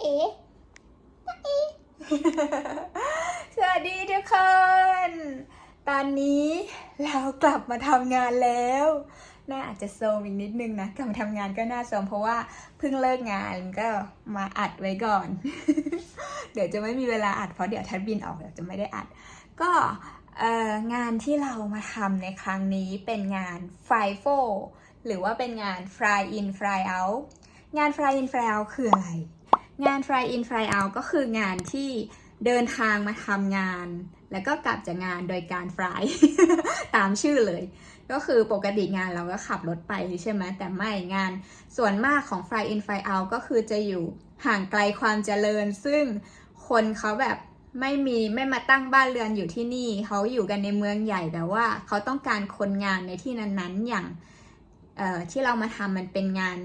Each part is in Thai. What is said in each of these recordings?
เอ๋จ๊ะเอ๋สวัสดีทุกคน ตอนนี้เรากลับมาทำงานแล้วน่าอาจจะโซมอีกนิดนึงนะกลับมาทำงานก็น่าโซมเพราะว่าเพิ่งเลิกงานก็มาอัดไว้ก่อน เดี๋ยวจะไม่มีเวลาอัดเพราะเดี๋ยวทัดบินออกเดี๋ยวจะไม่ได้อัด ก็งานที่เรามาทำในครั้งนี้เป็นงาน Fly f o หรือว่าเป็นงาน Fly in Fly out งาน Fly in Fly out คืออะไร งาน Fly in Fly out ก็คืองานที่เดินทางมาทำงาน แล้วก็กลับจากงานโดยการ fly ตามชื่อเลย ก็คือปกติงานเราก็ขับรถไปใช่ไหมแต่ไม่งานส่วนมากของ Fly in Fly out ก็คือจะอยู่ห่างไกลความเจริญ ซึ่งคนเขาแบบไม่มีไม่มาตั้งบ้านเรือนอยู่ที่นี่เขาอยู่กันในเมืองใหญ่แต่ว่าเขาต้องการคนงานในที่นั้นๆอย่างที่เรามาทำมันเป็นงาน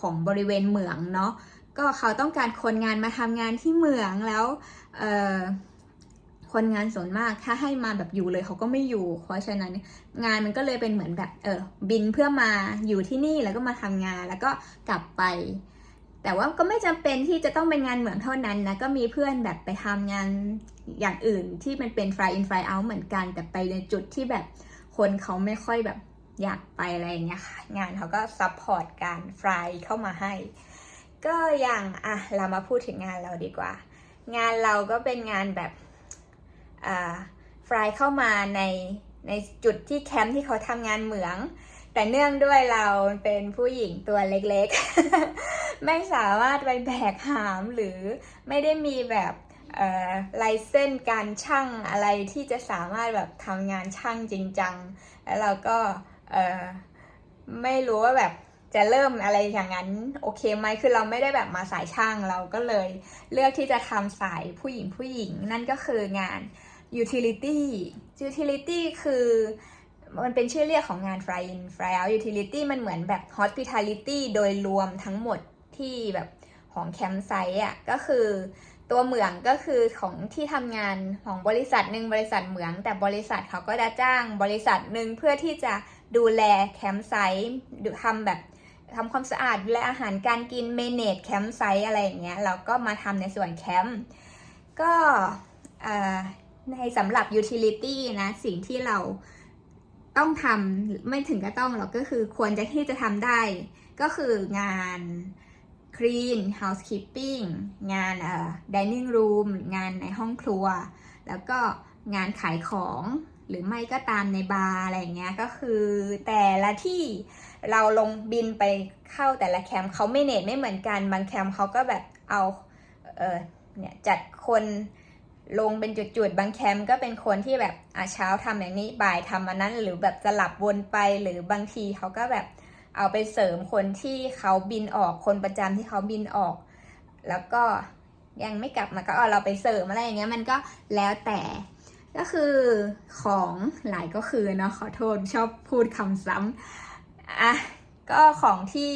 ของบริเวณเหมืองเนาะ ก็เขาต้องการคนงานมาทำงานที่เมืองแล้วคนงานส่วนมากถ้าให้มาแบบอยู่เลยเขาก็ไม่อยู่ เพราะฉะนั้นงานมันก็เลยเป็นเหมือนแบบเออบินเพื่อมาอยู่ที่นี่แล้วก็มาทำงานแล้วก็กลับไป แต่ว่าก็ไม่จำเป็นที่จะต้องเป็นงานเหมืองเท่านั้นนะก็มีเพื่อนแบบไปทำงานอย่างอื่นที่มันเป็น fly in fly out เหมือนกัน แต่ไปในจุดที่แบบคนเขาไม่ค่อยแบบอยากไปอะไรอย่างเงี้ยค่ะงานเขาก็ซัพพอร์ตการ fly เข้ามาให้ ก็อย่างอะเรามาพูดถึงงานเราดีกว่า งานเราก็เป็นงานแบบอ่าฟลายเข้ามาในในจุดที่แคมป์ที่เขาทำงานเหมือง แต่เนื่องด้วยเราเป็นผู้หญิงตัวเล็กๆ ไม่สามารถไปแบกหามหรือไม่ได้มีแบบเอ่อไลเส้นการช่างอะไรที่จะสามารถแบบทำงานช่างจริงจัง แล้วเราก็เอ่อไม่รู้ว่าแบบ จะเริ่มอะไรอย่างนั้นโอเคไหมคือเราไม่ได้แบบมาสายช่างเราก็เลย เลือกที่จะทำสายผู้หญิงผู้หญิง นั่นก็คืองาน utility utility คือมันเป็นชื่อเรียกของงาน fly in fly out utility มันเหมือนแบบ hospitality โดยรวมทั้งหมดที่แบบของแคมป์ไซต์อะก็คือตัวเหมืองก็คือของที่ทำงานของบริษัทหนึ่งบริษัทเหมือง แต่บริษัทเขาก็จะจ้างบริษัทหนึ่งเพื่อที่จะดูแลแคมป์ไซต์ทำแบบ ทำความสะอาดดูแลอาหารการกินเมเนจแคมป์ไซต์อะไรอย่างเงี้ยเราก็มาทำในส่วนแคมป์ก็ในสำหรับ utility นะสิ่งที่เราต้องทำไม่ถึงก็ต้องหรอกก็คือควรจะที่จะทำได้ ก็คืองาน clean housekeeping งานเอ่อ dining room งานในห้องครัว แล้วก็งานขายของ หรือไม่ก็ตามในบาร์อะไรเงี้ยก็คือแต่ละที่เราลงบินไปเข้าแต่ละแคมป์เขาไม่เนตไม่เหมือนกัน บางแคมป์เขาก็แบบเอาเออเนี่ยจัดคนลงเป็นจุดๆ บางแคมป์ก็เป็นคนที่แบบอะเช้าทำอย่างนี้บ่ายทำอันนั้น หรือแบบสลับวนไปหรือบางทีเขาก็แบบเอาไปเสริมคนที่เขาบินออกคนประจำที่เขาบินออก แล้วก็ยังไม่กลับมาก็เอาเราไปเสริมอะไรอย่างเงี้ยมันก็แล้วแต่ ก็คือของหลายก็คือเนาะขอโทษชอบพูดคำซ้ำอะก็ของที่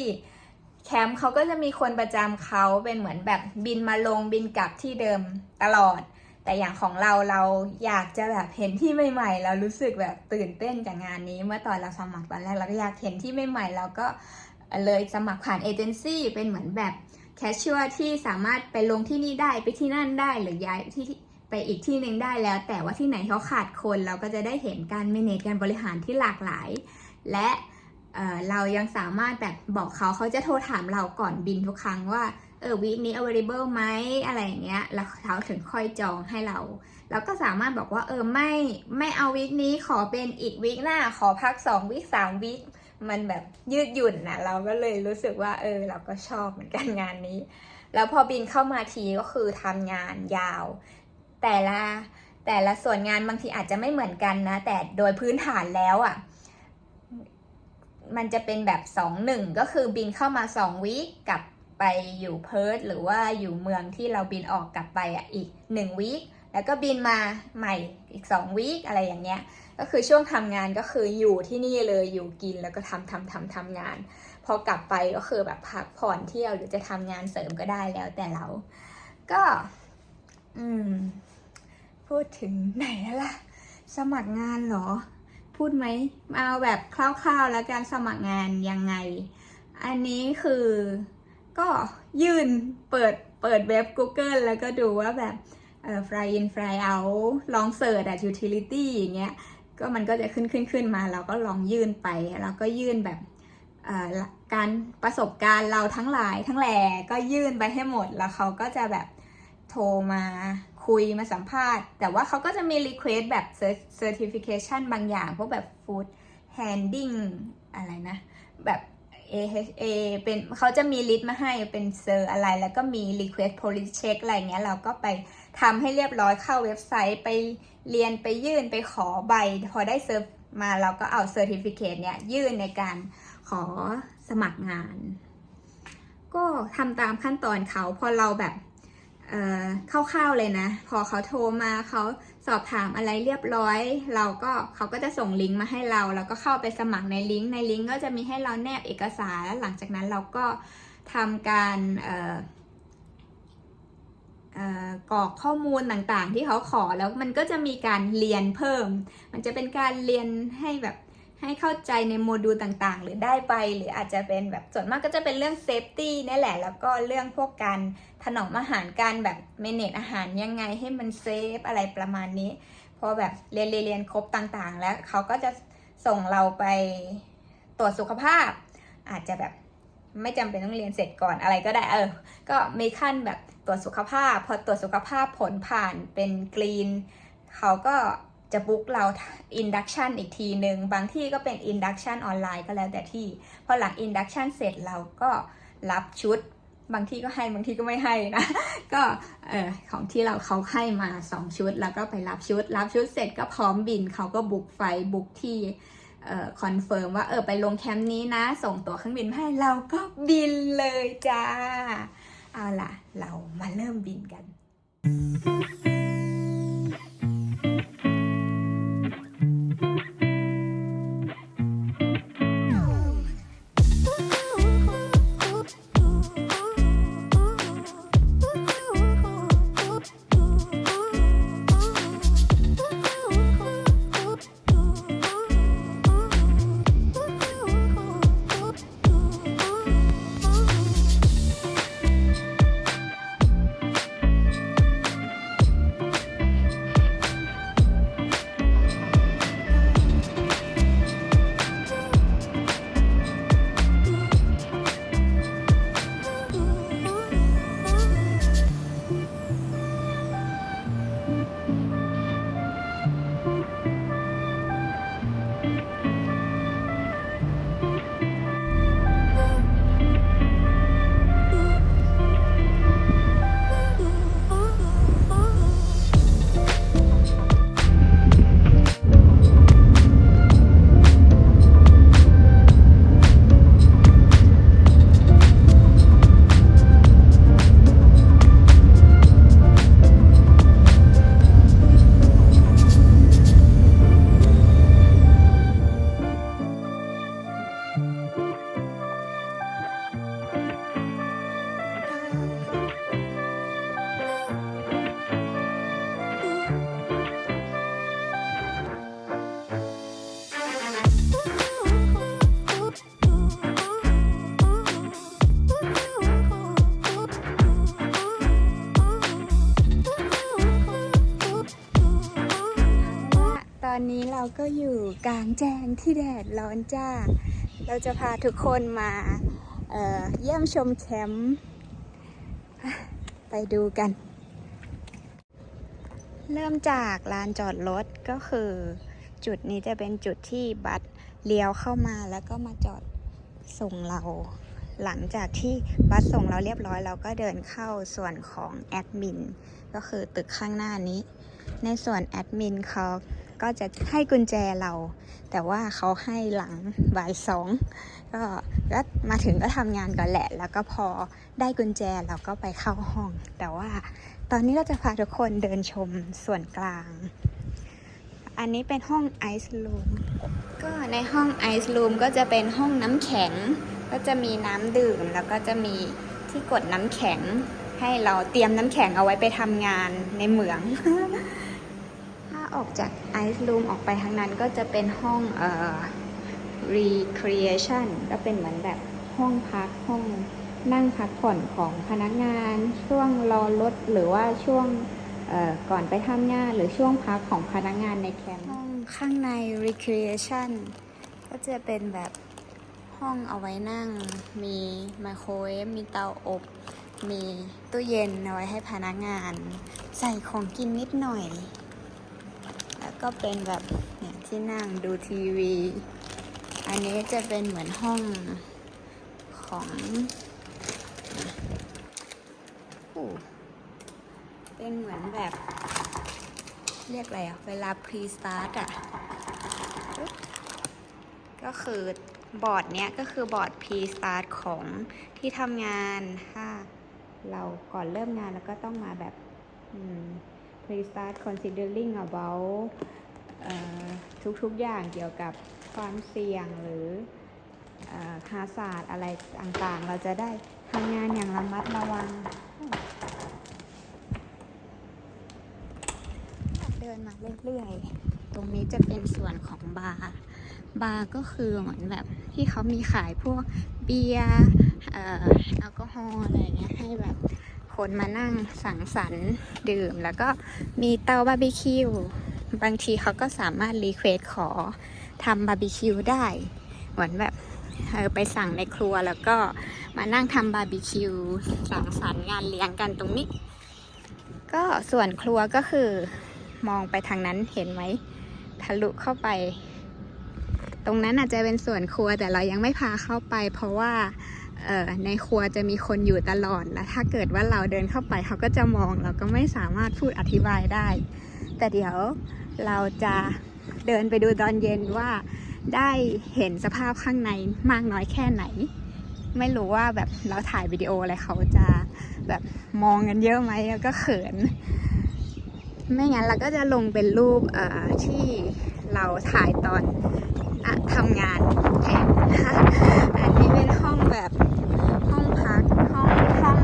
แคมป์เขาก็จะมีคนประจำเขาเป็นเหมือนแบบบินมาลงบินกลับที่เดิมตลอด แต่อย่างของเราเราอยากจะแบบเห็นที่ใหม่ๆเรารู้สึกแบบตื่นเต้นกับงานนี้ เมื่อตอนเราสมัครตอนแรกเราก็อยากเห็นที่ใหม่ๆเราก็เลยสมัครผ่านเอเจนซี่เป็นเหมือนแบบแคชชัวที่สามารถไปลงที่นี่ได้ไปที่นั่นได้หรือย้ายที่ ไปอีกที่หนึ่งได้แล้ว แต่ว่าที่ไหนเขาขาดคนเราก็จะได้เห็นการเมเนจการบริหารที่หลากหลาย และเเรายังสามารถแบบบอกเขาเขาจะโทรถามเราก่อนบินทุกครั้งว่าเออวีคนี้ available ไหมอะไรอย่างเงี้ยแล้วเขาถึงค่อยจองให้เราเราก็สามารถบอกว่าเออไม่ไม่เอาวีคนี้ขอเป็นอีกวีคหน้าขอพัก2วีค3วีคมันแบบยืดหยุ่นนะเราก็เลยรู้สึกว่าเออเราก็ชอบเหมือนกันงานนี้ แล้วพอบินเข้ามาทีก็คือทำงานยาว แต่ละแต่ละส่วนงานบางทีอาจจะไม่เหมือนกันนะ แต่โดยพื้นฐานแล้วอะ่ะ มันจะเป็นแบบสองหนึ่งก็คือบินเข้ามาสองวีคกลับไปอยู่เพิร์ธหรือว่าอยู่เมืองที่เราบินออกกลับไปอะอีกหนึ่งวีคแล้วก็บินมาใหม่อีกสองวีคอะไรอย่างเงี้ยก็คือช่วงทำงานก็คืออยู่ที่นี่เลยอยู่กินแล้วก็ทำทำทำทำงาน พอกลับไปก็คือแบบพักผ่อนเที่ยวหรือจะทำงานเสริมก็ได้แล้วแต่เรา ก็ อืม พูดถึงไหนล่ะ สมัครงานเหรอ พูดไหมเอาแบบคร่าวๆแล้วการสมัครงานยังไง อันนี้คือก็ยื่นเปิดเปิดเว็บ Google แล้วก็ดูว่าแบบเอ่อ fly in fly out ลองเสิร์ชอะ utility อย่างเงี้ยก็มันก็จะขึ้นขึ้นขึ้นมาเราก็ลองยื่นไปเราก็ยื่นแบบเอ่อการประสบการณ์เราทั้งหลายทั้งแหล่ก็ยื่นไปให้หมดแล้วเขาก็จะแบบโทรมา คุยมาสัมภาษณ์ แต่ว่าเขาก็จะมี request แบบ certification บางอย่าง พวกแบบ food handling อะไรนะ แบบ AHA เป็นเขาจะมีลิสต์มาให้เป็นเซอร์อะไร แล้วก็มี request police check อะไรเงี้ย เราก็ไปทำให้เรียบร้อยเข้าเว็บไซต์ไปเรียนไปยื่นไปขอใบ พอได้เซอร์มาเราก็เอาเซอร์ติฟิเคตเนี่ยยื่นในการขอสมัครงาน ก็ทำตามขั้นตอนเขาพอเราแบบ คร่าวๆเลยนะ พอเขาโทรมาเขาสอบถามอะไรเรียบร้อย เราก็เขาก็จะส่งลิงก์มาให้เรา แล้วก็เข้าไปสมัครในลิงก์ในลิงก์ก็จะมีให้เราแนบเอกสารแล้วหลังจากนั้นเราก็ทำการเอ่อเอ่อกรอกข้อมูลต่างๆ ที่เขาขอแล้วมันก็จะมีการเรียนเพิ่ม มันจะเป็นการเรียนให้แบบ ให้เข้าใจในโมดูลต่างๆ หรือได้ไป หรืออาจจะเป็นแบบส่วนมากก็จะเป็นเรื่องเซฟตี้นี่แหละ แล้วก็เรื่องพวกการถนอมอาหารการแบบเมเนจอาหารยังไงให้มันเซฟอะไรประมาณนี้ พอแบบเรียนเรียนเรียนครบต่างๆ แล้วเขาก็จะส่งเราไปตรวจสุขภาพ อาจจะแบบไม่จำเป็นต้องเรียนเสร็จก่อนอะไรก็ได้เออ ก็มีขั้นแบบตรวจสุขภาพ พอตรวจสุขภาพผลผ่านเป็นกรีนเขาก็ จะบุ๊กเราอินดักชันอีกทีหนึ่งบางที่ก็เป็นอินดักชันออนไลน์ก็แล้วแต่ที่พอหลังอินดักชันเสร็จเราก็รับชุด บางที่ก็ให้บางที่ก็ไม่ให้นะ ก็เออของที่เราเขาให้มา 2 ชุด แล้วก็ไปรับชุด รับชุดเสร็จก็พร้อมบินเขาก็บุกไฟบุกที่เออคอนเฟิร์มว่าเออไปลงแคมป์นี้นะ ส่งตั๋วเครื่องบินให้เราก็บินเลยจ้า เอาล่ะ เรามาเริ่มบินกันต อยู่กลางแจ้งที่แดดร้อนจ้า เราจะพาทุกคนมาเเยี่ยมชมแคมป์ไปดูกัน เริ่มจากลานจอดรถก็คือ จุดนี้จะเป็นจุดที่บัสเลี้ยวเข้ามาแล้วก็มาจอดส่งเรา หลังจากที่บัสส่งเราเรียบร้อย เราก็เดินเข้าส่วนของแอดมินก็คือตึกข้างหน้านี้ ในส่วนแอดมินเขา ก็จะให้กุญแจเรา แต่ว่าเขาให้หลังบ่ายสองก็ก็มาถึงก็ทำงานก่อนแหละ แล้วก็พอได้กุญแจเราก็ไปเข้าห้อง แต่ว่าตอนนี้เราจะพาทุกคนเดินชมส่วนกลาง อันนี้เป็นห้องไอซ์ลูมก็ในห้องไอซ์ลูมก็จะเป็นห้องน้ำแข็ง ก็จะมีน้ำดื่มแล้วก็จะมีที่กดน้ำแข็งให้เราเตรียมน้ำแข็งเอาไว้ไปทำงานในเหมือง ออกจากไอซ์ลูมออกไปทางนั้นก็จะเป็นห้องเอ่อ recreation ก็เป็นเหมือนแบบห้องพักห้องนั่งพักผ่อนของพนักงาน ช่วงรอรถหรือว่าช่วงเอ่อก่อนไปทำงานหรือช่วงพักของพนักงานในแคมป์ห้องข้างใน recreation ก็จะเป็นแบบห้องเอาไว้นั่ง มีไมโครเวฟมีเตาอบ มีตู้เย็นเอาไว้ให้พนักงาน ใส่ของกินนิดหน่อยแล้ว ก็เป็นแบบเนี่ยที่นั่งดูทีวี อันนี้จะเป็นเหมือนห้องของเป็นเหมือนแบบ เรียกอะไรอะเวลาพรีสตาร์ทอะก็คือบอร์ดเนี้ยก็คือบอร์ดพรีสตาร์ทของที่ทำงานถ้าเราก่อนเริ่มงานแล้วก็ต้องมาแบบ pre-start considering about เอ่อทุกๆอย่างเกี่ยวกับความเสี่ยงหรือฮาศาสตร์อะไรต่างๆ เราจะได้ทำงานอย่างระมัดระวัง เดินมาเรื่อยๆ ตรงนี้จะเป็นส่วนของบาร์ บาร์ก็คือเหมือนแบบที่เขามีขายพวกเบียร์เอ่อแอลกอฮอล์อะไรเงี้ยให้แบบ คนมานั่งสังสรรค์ดื่ม แล้วก็มีเตาบาร์บีคิวบางทีเขาก็สามารถรีเควสขอทำบาร์บีคิวได้ เหมือนแบบเออไปสั่งในครัวแล้วก็มานั่งทำบาร์บีคิวสังสรรค์งานเลี้ยงกันตรงนี้ ก็ส่วนครัวก็คือมองไปทางนั้นเห็นไหมทะลุเข้าไป ตรงนั้นอาจจะเป็นส่วนครัวแต่เรายังไม่พาเข้าไป เพราะว่า ในครัวจะมีคนอยู่ตลอด แล้วถ้าเกิดว่าเราเดินเข้าไปเขาก็จะมอง เราก็ไม่สามารถพูดอธิบายได้ แต่เดี๋ยวเราจะเดินไปดูตอนเย็นว่าได้เห็นสภาพข้างในมากน้อยแค่ไหน ไม่รู้ว่าแบบเราถ่ายวิดีโออะไรเขาจะแบบมองกันเยอะไหมแล้วก็เขิน ไม่งั้นเราก็จะลงเป็นรูปที่เราถ่ายตอนอทำงานแทนอันนี้เป็นห้องแบบห้องพักห้องห้อง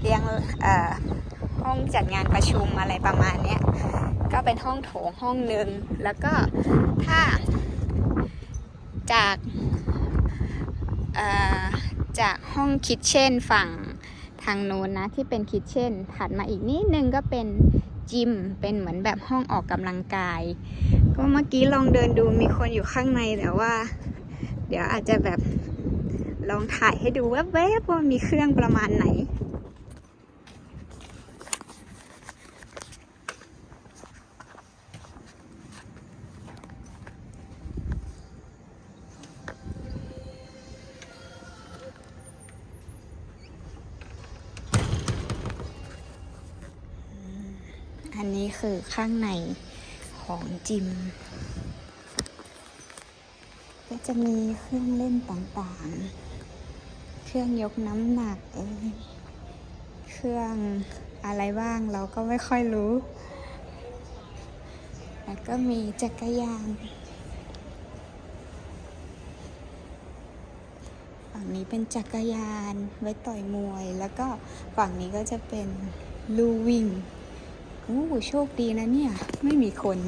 เรียงเอ่อ ห้องจัดงานประชุมอะไรประมาณเนี้ยก็เป็นห้องโถงห้องหนึ่งแล้วก็ถ้าจากจากห้องคิทเช่นฝั่งทางโน้นนะที่เป็นคิทเช่นถัดมาอีกนิดนึงก็เป็นจิมเป็นเหมือนแบบห้องออกกำลังกาย ก็เมื่อกี้ลองเดินดูมีคนอยู่ข้างในแต่ว่า เดี๋ยวอาจจะแบบลองถ่ายให้ดูแวบๆว่ามีเครื่องประมาณไหน คือข้างในของจิม ก็จะมีเครื่องเล่นต่างๆ เครื่องยกน้ำหนักเอยเครื่องอะไรบ้างเราก็ไม่ค่อยรู้ แล้วก็มีจักรยานฝั่งนี้เป็นจักรยานไว้ต่อยมวย แล้วก็ฝั่งนี้ก็จะเป็นลู่วิ่ง โอ้โชคดีนะเนี่ย ไม่มีคน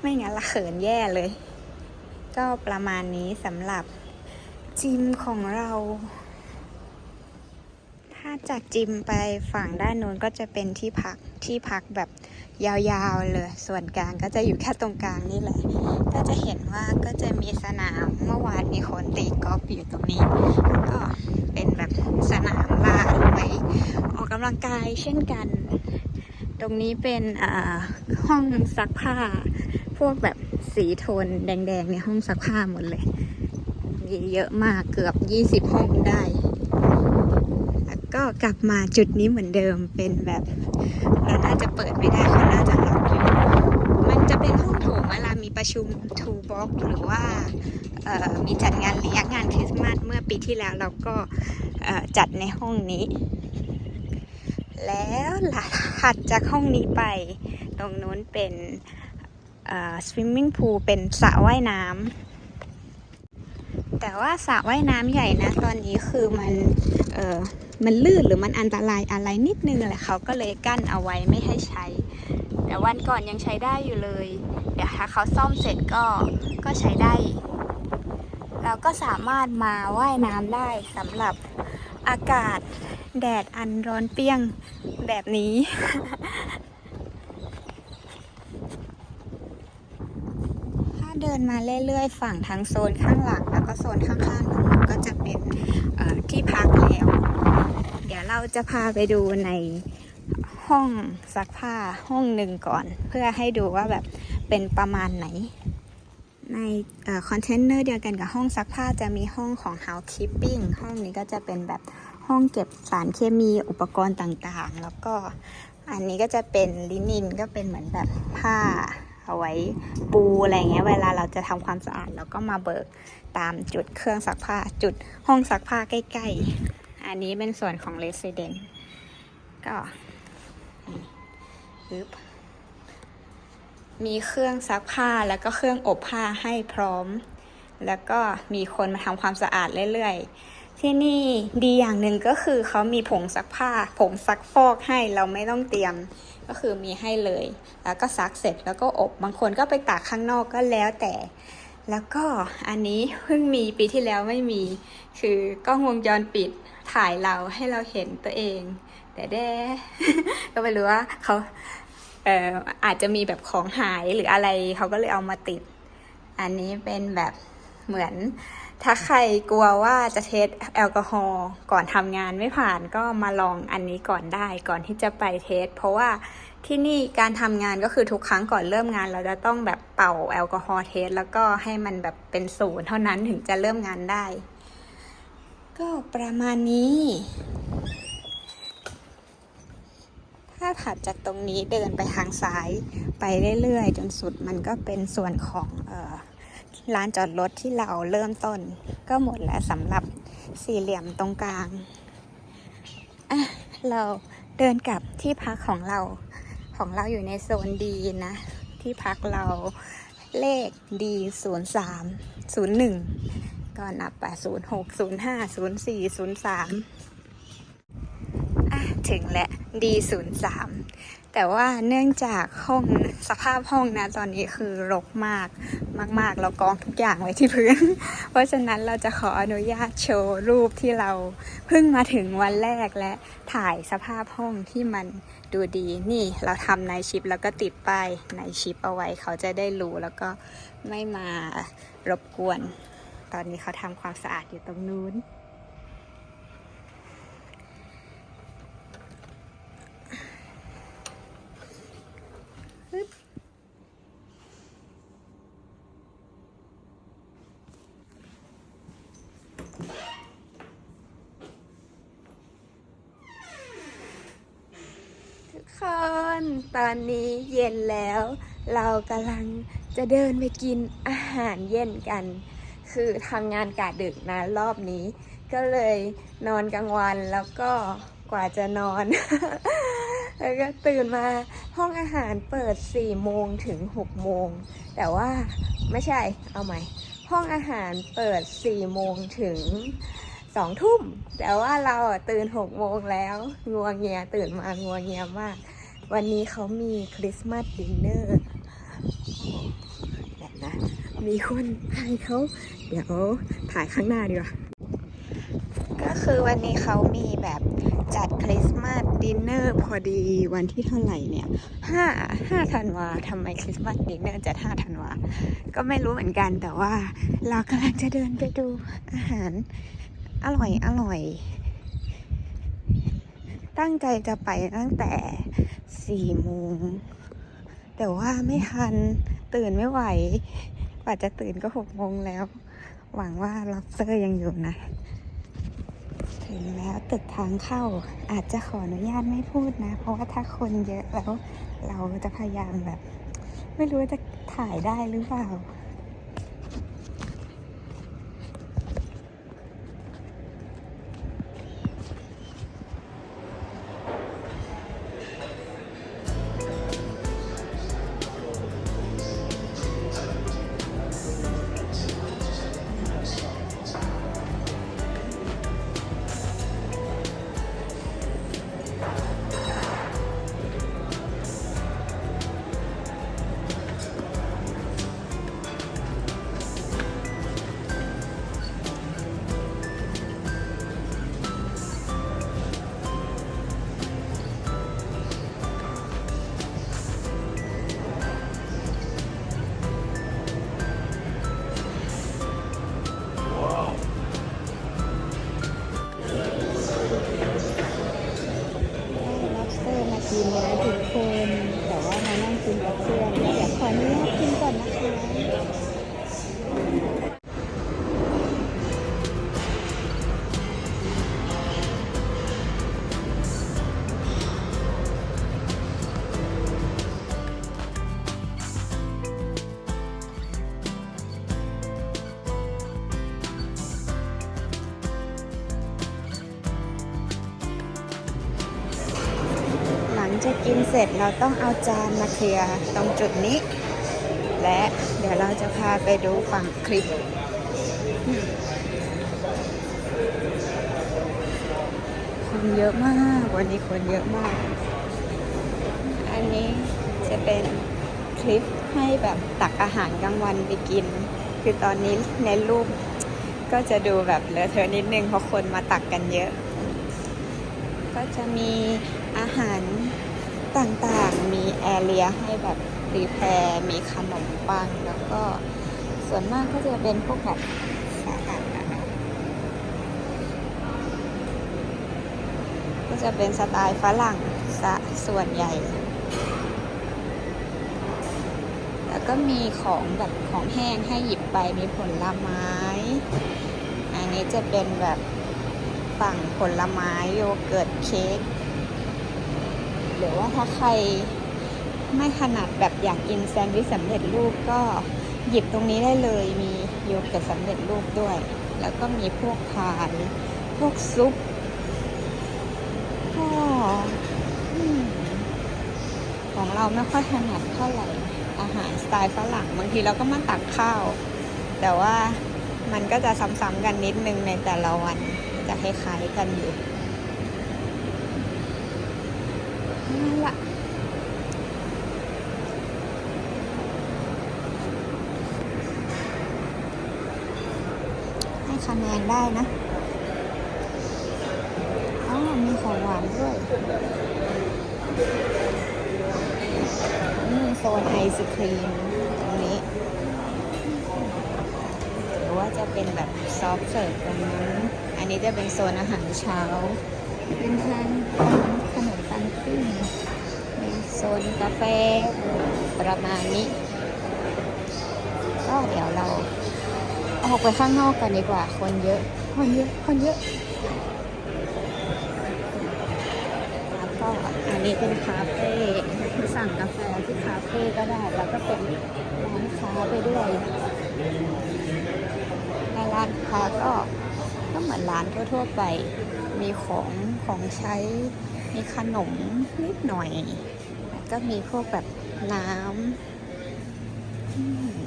ไม่งั้นละเขินแย่เลย ก็ประมาณนี้สำหรับจิมของเรา ถ้าจากจิมไปฝั่งด้านนู้นก็จะเป็นที่พักที่พักแบบยาวๆเลย ส่วนกลางก็จะอยู่แค่ตรงกลางนี่แหละ ก็จะเห็นว่าก็จะมีสนาม เมื่อวานมีคนตีกอล์ฟอยู่ตรงนี้ ก็เป็นแบบสนามลานไว้ออกกำลังกายเช่นกัน ตรงนี้เป็นห้องซักผ้า พวกแบบสีโทนแดงๆในห้องซักผ้าหมดเลย มีเยอะมากเกือบ 20 ห้องได้ แล้วก็กลับมาจุดนี้เหมือนเดิมเป็นแบบเราน่าจะเปิดไม่ได้เขาน่าจะล็อกอยู่มันจะเป็นห้องโถงเวลามีประชุมทูบ็อกหรือว่ามีจัดงานเลี้ยงงานคริสต์มาสเมื่อปีที่แล้วเราก็จัดในห้องนี้ แล้วถัดจากห้องนี้ไป ตรงนู้นเป็นสวิมมิ่งพูลเป็นสระว่ายน้ำแต่ว่าสระว่ายน้ำใหญ่นะ ตอนนี้คือมันเออมันลื่นหรือมันอันตรายอะไรนิดนึงแหละเขาก็เลยกั้นเอาไว้ไม่ให้ใช้ แต่วันก่อนยังใช้ได้อยู่เลย เดี๋ยวถ้าเขาซ่อมเสร็จก็ก็ใช้ได้ เราก็สามารถมาว่ายน้ำได้สำหรับอากาศ แดดอันร้อนเปี้ยงแบบนี้ ถ้าเดินมาเรื่อยๆ ฝั่งทางโซนข้างหลัง แล้วก็โซนข้างๆตรงนู้นก็จะเป็นที่พักแล้ว เดี๋ยวเราจะพาไปดูในห้องซักผ้าห้องหนึ่งก่อน เพื่อให้ดูว่าแบบเป็นประมาณไหน ในคอนเทนเนอร์เดียวกันกับห้องซักผ้าจะมีห้องของ housekeeping ห้องนี้ก็จะเป็นแบบ ห้องเก็บสารเคมีอุปกรณ์ต่างๆ แล้วก็อันนี้ก็จะเป็นลินินก็เป็นเหมือนแบบผ้าเอาไว้ปูอะไรเงี้ยเวลาเราจะทำความสะอาดเราก็มาเบิกตามจุดเครื่องซักผ้าจุดห้องซักผ้าใกล้ๆ อันนี้เป็นส่วนของ resident ก็ปึ๊บมีเครื่องซักผ้าแล้วก็เครื่องอบผ้าให้พร้อม แล้วก็มีคนมาทำความสะอาดเรื่อยๆ ที่นี่ดีอย่างหนึ่งก็คือเขามีผงซักผ้า ผงซักฟอกให้เราไม่ต้องเตรียม ก็คือมีให้เลย แล้วก็ซักเสร็จแล้วก็อบ บางคนก็ไปตากข้างนอกก็แล้วแต่ แล้วก็อันนี้เพิ่งมีปีที่แล้วไม่มี คือกล้องวงจรปิดถ่ายเราให้เราเห็นตัวเอง แต่แด้ก็ไม่รู้ว่าเขาเอ่ออาจจะมีแบบของหายหรืออะไรเขาก็เลยเอามาติด อันนี้เป็นแบบเหมือน ถ้าใครกลัวว่าจะเทสแอลกอฮอล์ก่อนทำงานไม่ผ่านก็มาลองอันนี้ก่อนได้ก่อนที่จะไปเทส เพราะว่าที่นี่การทำงานก็คือทุกครั้งก่อนเริ่มงาน เราจะต้องแบบเป่าแอลกอฮอล์เทส แล้วก็ให้มันแบบเป็นศูนย์เท่านั้นถึงจะเริ่มงานได้ ก็ประมาณนี้ ถ้าถัดจากตรงนี้เดินไปทางซ้ายไปเรื่อยๆ จนสุดมันก็เป็นส่วนของเออ ลานจอดรถที่เราเริ่มต้น ก็หมดแล้วสำหรับสี่เหลี่ยมตรงกลางอะเราเดินกลับที่พักของเราของเราอยู่ในโซนดีนะ ที่พักเราเลขดีศูนย์สามศูนย์หนึ่งก็นับไปศูนย์หกศูนย์ห้าศูนย์สี่ศูนย์สามอะถึงและ D03 แต่ว่าเนื่องจากห้องสภาพห้องนะตอนนี้คือรกมากมาก ๆ เรากองทุกอย่างไว้ที่พื้น เพราะฉะนั้นเราจะขออนุญาตโชว์รูปที่เราเพิ่งมาถึงวันแรกและถ่ายสภาพห้องที่มันดูดีนี่เราทำในชิปแล้วก็ติดป้ายในชิปเอาไว้เขาจะได้รู้แล้วก็ไม่มารบกวน ตอนนี้เขาทำความสะอาดอยู่ตรงนู้น คน ตอนนี้เย็นแล้ว เรากำลังจะเดินไปกินอาหารเย็นกัน คือทำงานกะดึกนะรอบนี้ ก็เลยนอนกลางวันแล้วก็กว่าจะนอน แล้วก็ตื่นมาห้องอาหารเปิด4โมงถึง6โมง แต่ว่าไม่ใช่เอาใหม่ ห้องอาหารเปิด4โมงถึง สองทุ่ม แต่ว่าเราอะตื่นหกโมงแล้วงัวเงียตื่นมางัวเงียมาก วันนี้เขามีคริสต์มาสดินเนอร์แบบนะ มีคนถ่ายเขาเดี๋ยวถ่ายข้างหน้าดีกว่าก็คือวันนี้เขามีแบบจัดคริสต์มาสดินเนอร์พอดีวันที่เท่าไหร่เนี่ยห้าห้าธันวาทำไมคริสต์มาสดินเนอร์จัดห้าธันวา ก็ไม่รู้เหมือนกันแต่ว่าเรากำลังจะเดินไปดูอาหาร อร่อยอร่อย ตั้งใจจะไปตั้งแต่สี่โมงแต่ว่าไม่ทันตื่นไม่ไหว กว่าจะตื่นก็หกโมงแล้ว หวังว่าล็อบสเตอร์ยังอยู่นะ ถึงแล้วตึกทางเข้าอาจจะขออนุญาตไม่พูดนะ เพราะว่าถ้าคนเยอะแล้วเราจะพยายามแบบ ไม่รู้ว่าจะถ่ายได้หรือเปล่า จะกินเสร็จเราต้องเอาจานมาเคลียร์ตรงจุดนี้ และเดี๋ยวเราจะพาไปดูฝั่งคลิปคนเยอะมากวันนี้คนเยอะมาก อันนี้จะเป็นคลิปให้แบบตักอาหารกลางวันไปกิน คือตอนนี้ในรูปก็จะดูแบบเลอะเทอะนิดนึงเพราะคนมาตักกันเยอะ ก็จะมีอาหาร ต่างๆ มีแอเรียให้แบบรีแพร์มีขนมปัง แล้วก็ส่วนมากก็จะเป็นพวกแบบสาหารนะคะก็จะเป็นสไตล์ฝรั่งซะส่วนใหญ่ แล้วก็มีของแบบของแห้งให้หยิบไปมีผลไม้ อันนี้จะเป็นแบบฝั่งผลไม้โยเกิร์ตเค้ก หรือว่าถ้าใครไม่ถนัดแบบอยากกินแซนด์วิชสำเร็จรูปก็หยิบตรงนี้ได้เลยมีโยเกิร์ตสำเร็จรูปด้วย แล้วก็มีพวกพายพวกซุปก็อืมของเราไม่ค่อยถนัดเท่าไหร่อาหารสไตล์ฝรั่งบางทีเราก็มาตักข้าว แต่ว่ามันก็จะซ้ำๆกันนิดนึงในแต่ละวันจะคล้ายๆกันอยู่ นั่นละให้คะแนนได้นะอ๋อมีของหวานด้วยนี่โซนไอศครีมตรงนี้ หรือว่าจะเป็นแบบซอฟต์เสิร์ฟตรงนั้น อันนี้จะเป็นโซนอาหารเช้าเป็นทานขนม ปังปิ้งมีโซนกาแฟประมาณนี้ ก็เดี๋ยวเราออกไปข้างนอกกันดีกว่า คนเยอะ คนเยอะ คนเยอะ แล้วก็อันนี้เป็นคาเฟ่สั่งกาแฟที่คาเฟ่ก็ได้ แล้วก็เป็นร้านค้าไปด้วยในร้านค้าก็ก็เหมือนร้านทั่วๆไป มีของของใช้ มีขนมนิดหน่อย ก็มีพวกแบบน้ำอืม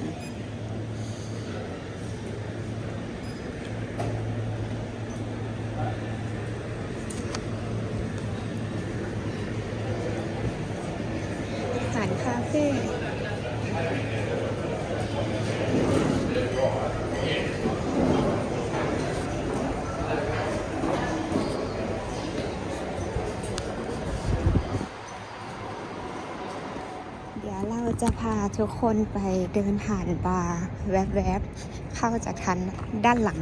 อาหารคาเฟ่ เดี๋ยวเรา จะพาทุกคนไปเดินผ่านบาร์แวบๆ เข้าจากทันด้านหลัง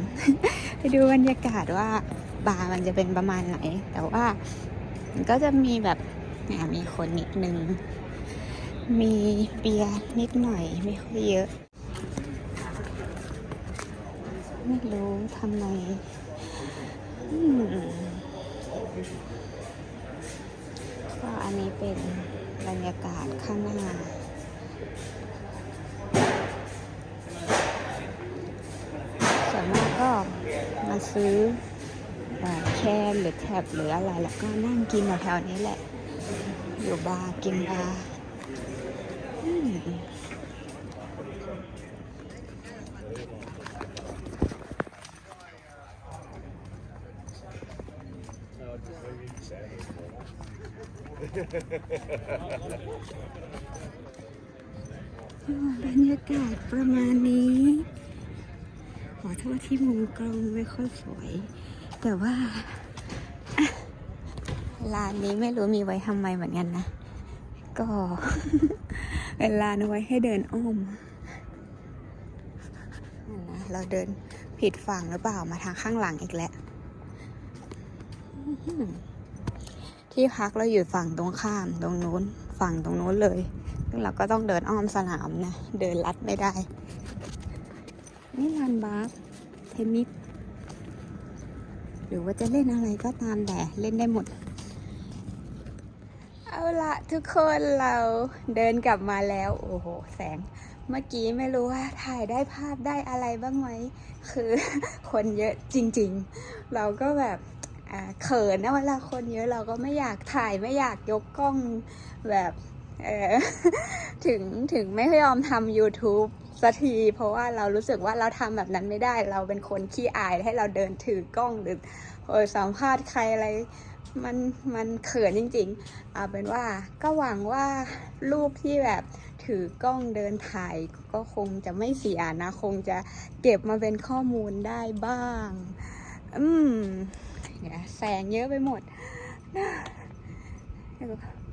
ไปดูบรรยากาศว่าบาร์มันจะเป็นประมาณไหน แต่ว่ามันก็จะมีแบบมีคนนิดนึง มีเบียร์นิดหน่อยไม่ค่อยเยอะ ไม่รู้ทำไมก็อันนี้เป็นบรรยากาศข้างหน้า มาซื้อแคนหรือแท็บหรืออะไรแล้วก็นั่งกินแถวๆนี้แหละ อยู่บาร์กินบาร์บรรยากาศประมาณนี้ ทษที่มุมกล้องไม่ค่อยสวย แต่ว่าอะร้านนี้ไม่รู้มีไว้ทำไมเหมือนกันนะ ก็เป็นร้านเอาไว้ให้เดินอ้อมนะเราเดินผิดฝั่งหรือเปล่ามาทางข้างหลังอีกแล้ว ที่พักเราอยู่ฝั่งตรงข้ามตรงนู้น ฝั่งตรงนู้นเลยซึ่งเราก็ต้องเดินอ้อมสนามนะ เดินลัดไม่ได้ นี่ลานบาส เทนนิสหรือว่าจะเล่นอะไรก็ตามแต่เล่นได้หมด เอาละทุกคนเราเดินกลับมาแล้ว โอ้โห แสง เมื่อกี้ไม่รู้ว่าถ่ายได้ภาพได้อะไรบ้างไหม คือคนเยอะจริง ๆ เราก็แบบอ่าเขินนะเวลาคนเยอะเราก็ไม่อยากถ่ายไม่อยากยกกล้องแบบเออถึงถึงไม่ยอมทำ YouTube สักที เพราะว่าเรารู้สึกว่าเราทำแบบนั้นไม่ได้ เราเป็นคนขี้อายให้เราเดินถือกล้องหรือเออสัมภาษณ์ใครอะไร มันมันเขินจริงๆเอาเป็นว่าก็หวังว่ารูปที่แบบถือกล้องเดินถ่ายก็คงจะไม่เสียนะ คงจะเก็บมาเป็นข้อมูลได้บ้าง อืมเนี่ยแสงเยอะไปหมด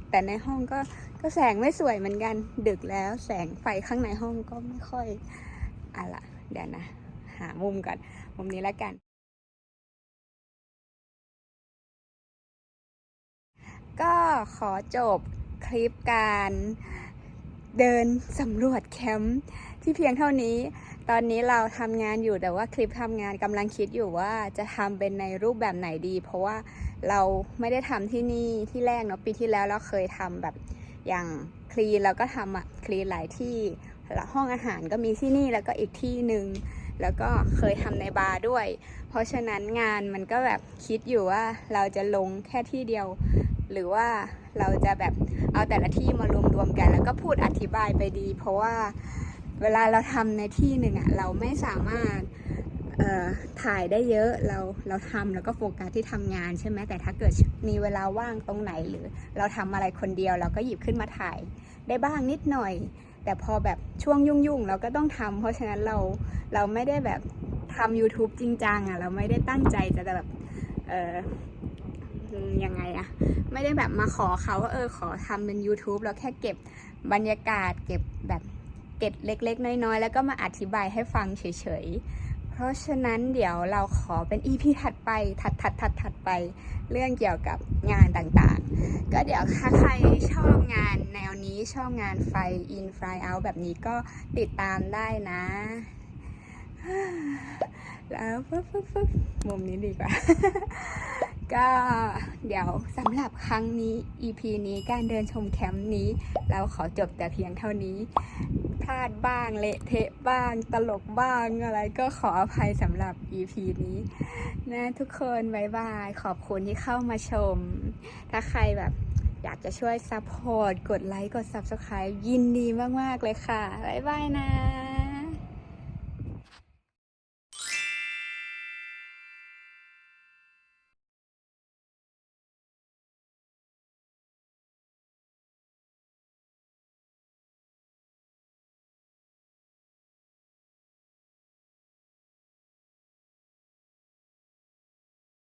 แต่ในห้องก็ ก็แสงไม่สวยเหมือนกัน ดึกแล้วแสงไฟข้างในห้องก็ไม่ค่อยอะละเดี๋ยวนะ หามุมก่อน มุมนี้แล้วกัน ก็ขอจบคลิปการเดินสำรวจแคมป์ที่เพียงเท่านี้ ตอนนี้เราทำงานอยู่แต่ว่าคลิปทำงานกำลังคิดอยู่ว่าจะทำเป็นในรูปแบบไหนดี เพราะว่าเราไม่ได้ทำที่นี่ที่แรกเนาะปีที่แล้วเราเคยทำแบบ อย่างคลีนเราก็ทำอะคลีนหลายที่แล้วห้องอาหารก็มีที่นี่แล้วก็อีกที่หนึ่งแล้วก็เคยทำในบาร์ด้วย เพราะฉะนั้นงานมันก็แบบคิดอยู่ว่าเราจะลงแค่ที่เดียว หรือว่าเราจะแบบเอาแต่ละที่มารวมๆกัน แล้วก็พูดอธิบายไปดี เพราะว่าเวลาเราทำในที่หนึ่งอะเราไม่สามารถ ถ่ายได้เยอะเราเราทำแล้วก็โฟกัสที่ทำงานใช่ไหมแต่ถ้าเกิดมีเวลาว่างตรงไหนหรือ เราทำอะไรคนเดียวเราก็หยิบขึ้นมาถ่ายได้บ้างนิดหน่อย แต่พอแบบช่วงยุ่งๆ เราก็ต้องทำเพราะฉะนั้นเราเราไม่ได้แบบทำ YouTube จริงจังอะเราไม่ได้ตั้งใจจะแบบเออยังไงอะไม่ได้แบบมาขอเขาว่าเออขอทำเป็น YouTube แล้วแค่เก็บบรรยากาศเก็บแบบเก็บเล็ก ๆ น้อยๆ แล้วก็มาอธิบายให้ฟังเฉยๆ ราะฉะนั้นเดี๋ยวเราขอเป็น EP ถัดไปถัดถัดถัดถัดไปเรื่องเกี่ยวกับงานต่างๆ ก็เดี๋ยวถ้าใครชอบงานแนวนี้ชอบงานไฟ in fly out แบบนี้ก็ติดตามได้นะ แล้วปึ๊บปึ๊บปึ๊บมุมนี้ดีกว่า ก็เดี๋ยวสำหรับครั้งนี้ EP นี้การเดินชมแคมป์นี้ เราขอจบแต่เพียงเท่านี้ พลาดบ้างเละเทะบ้าง ตลกบ้างอะไรก็ขออภัยสำหรับ EP นี้ นะทุกคนบายบาย ขอบคุณที่เข้ามาชม ถ้าใครแบบอยากจะช่วยซัพพอร์ต กดไลค์ กด Subscribe ยินดีมาก ๆ เลยค่ะบายบายนะ